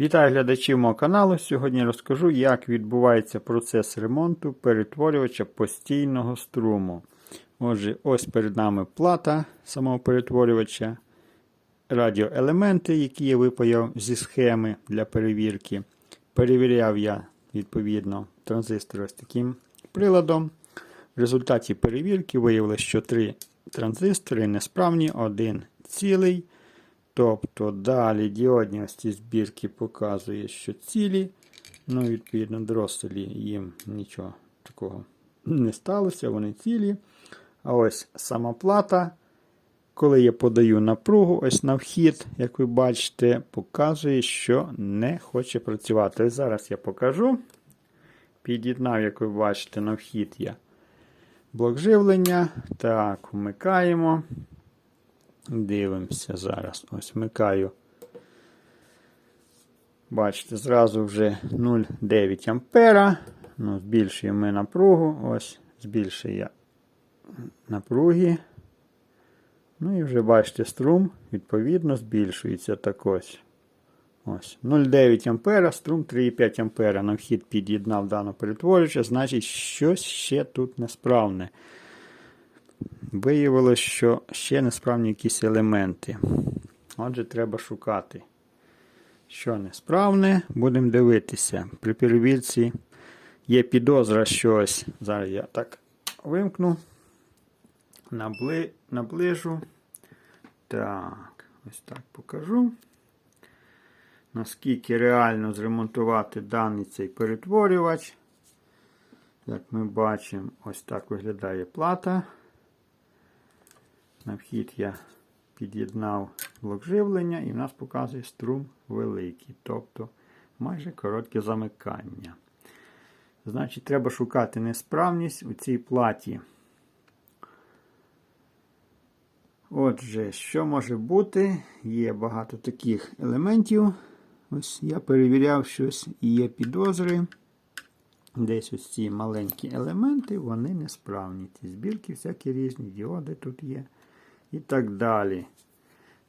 Вітаю глядачів мого каналу. Сьогодні розкажу, як відбувається процес ремонту перетворювача постійного струму. Отже, ось перед нами плата самого перетворювача, радіоелементи, які я випаяв зі схеми для перевірки. Перевіряв я, відповідно, транзистори з таким приладом. В результаті перевірки виявилося, що три транзистори несправні, один цілий. Тобто далі діодні ось збірки показує, що цілі. Ну, відповідно, дроселі їм нічого такого не сталося, вони цілі. А ось сама плата. Коли я подаю напругу, ось на вхід, як ви бачите, показує, що не хоче працювати. Ось зараз я покажу. Під'єднав, як ви бачите, на вхід я блок живлення. Так, вмикаємо. Дивимося зараз. Ось вмикаю. Бачите, зразу вже 0,9 ампера. Ну, збільшуємо ми напругу. Ось, збільшую я напруги. Ну і вже бачите, струм, відповідно, збільшується так ось. Ось. 0,9 ампера, струм 3,5 ампера. На вхід під'єднав дану перетворювача, значить, щось ще тут несправне. Виявилось, що ще несправні якісь елементи. Отже, треба шукати. Що несправне, будемо дивитися. При перевірці є підозра щось. Зараз я так вимкну, Набли... наближу. Так, ось так покажу. Наскільки реально зремонтувати даний цей перетворювач. Як ми бачимо, ось так виглядає плата. На вхід я під'єднав блок живлення і в нас показує струм великий, тобто майже коротке замикання. Значить, треба шукати несправність у цій платі. Отже, що може бути? Є багато таких елементів. Ось я перевіряв щось і є підозри. Десь ось ці маленькі елементи, вони несправні. Ці збірки всякі різні, діоди тут є і так далі.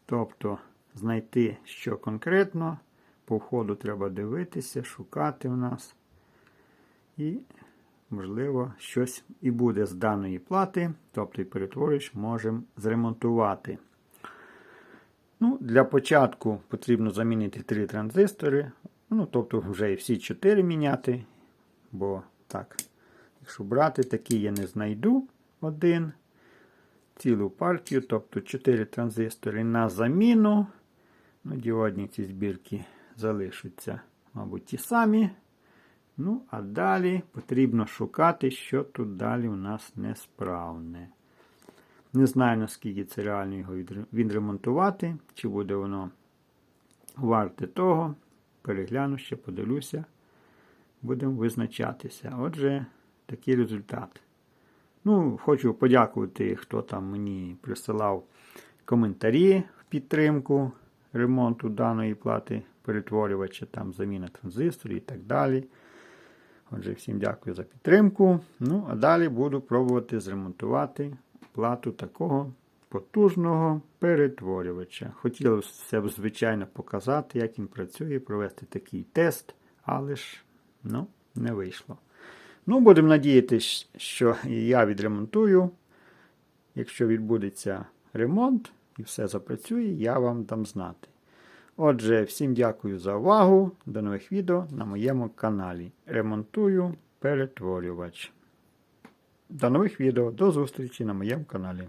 Тобто, знайти, що конкретно, по входу треба дивитися, шукати в нас. І, можливо, щось і буде з даної плати, тобто і перетворюєш, можемо зремонтувати. Ну, Для початку потрібно замінити три транзистори. Ну, тобто, вже і всі чотири міняти. Бо так, якщо брати, такі я не знайду один цілу партію, тобто 4 транзистори на заміну. Ну, Діодні ці збірки залишаться, мабуть, ті самі. Ну, а далі потрібно шукати, що тут далі у нас несправне. Не знаю, наскільки це реально його відремонтувати, чи буде воно варте того. Перегляну ще, подивлюся, будемо визначатися. Отже, такий результат. Ну, Хочу подякувати, хто там мені присилав коментарі в підтримку ремонту даної плати перетворювача, там заміна транзисторів і так далі. Отже, всім дякую за підтримку. Ну, а далі буду пробувати зремонтувати плату такого потужного перетворювача. Хотілося б, звичайно, показати, як він працює, провести такий тест, але ж ну, не вийшло. Ну, будемо надіятися, що я відремонтую. Якщо відбудеться ремонт і все запрацює, я вам дам знати. Отже, всім дякую за увагу. До нових відео на моєму каналі. Ремонтую перетворювач. До нових відео, до зустрічі на моєму каналі.